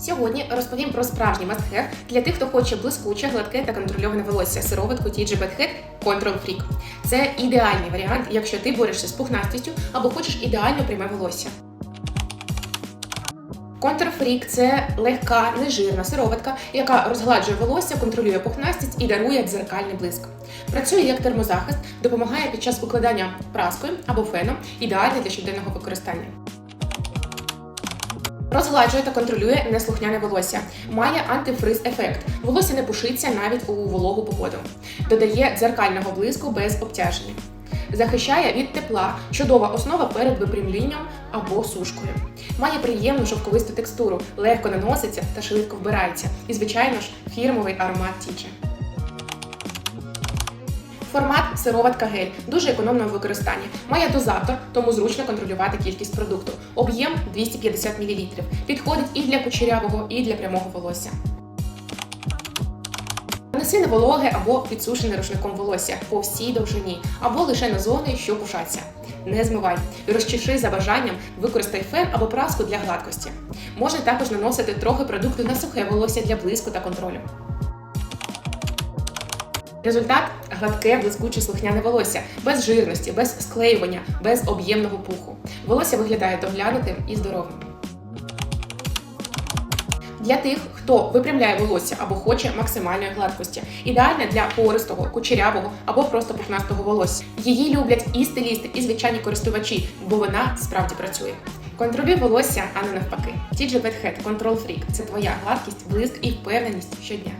Сьогодні розповім про справжній мастхев для тих, хто хоче блискуче, гладке та контрольоване волосся сироватку TG Bad Head Control Freak. Це ідеальний варіант, якщо ти борешся з пухнастістю або хочеш ідеально пряме волосся. Freak – це легка, нежирна сироватка, яка розгладжує волосся, контролює пухнастість і дарує дзеркальний блиск. Працює як термозахист, допомагає під час укладання праскою або феном, ідеальний для щоденного використання. Розгладжує та контролює неслухняне волосся. Має антифриз ефект. Волосся не пушиться навіть у вологу погоду. Додає дзеркального блиску без обтяження. Захищає від тепла, чудова основа перед випрямлінням або сушкою. Має приємну шовковисту текстуру, легко наноситься та швидко вбирається. І, звичайно ж, фірмовий аромат тіче. Формат сироватка гель дуже економно в використанні. Має дозатор, тому зручно контролювати кількість продукту. Об'єм 250 мл. Підходить і для кучерявого, і для прямого волосся. Нанеси на вологе або підсушене рушником волосся по всій довжині, або лише на зони, що пушаться. Не змивай. Розчеши за бажанням, використай фен або праску для гладкості. Можна також наносити трохи продукту на сухе волосся для блиску та контролю. Результат гладке, блискуче слухняне волосся, без жирності, без склеювання, без об'ємного пуху. Волосся виглядає доглянутим і здоровим. Для тих, хто випрямляє волосся або хоче максимальної гладкості, ідеальна для пористого, кучерявого або просто пухнастого волосся. Її люблять і стилісти, і звичайні користувачі, бо вона справді працює. Контролюй волосся, а не навпаки. TG Bad Head Control Freak – це твоя гладкість, блиск і впевненість щодня.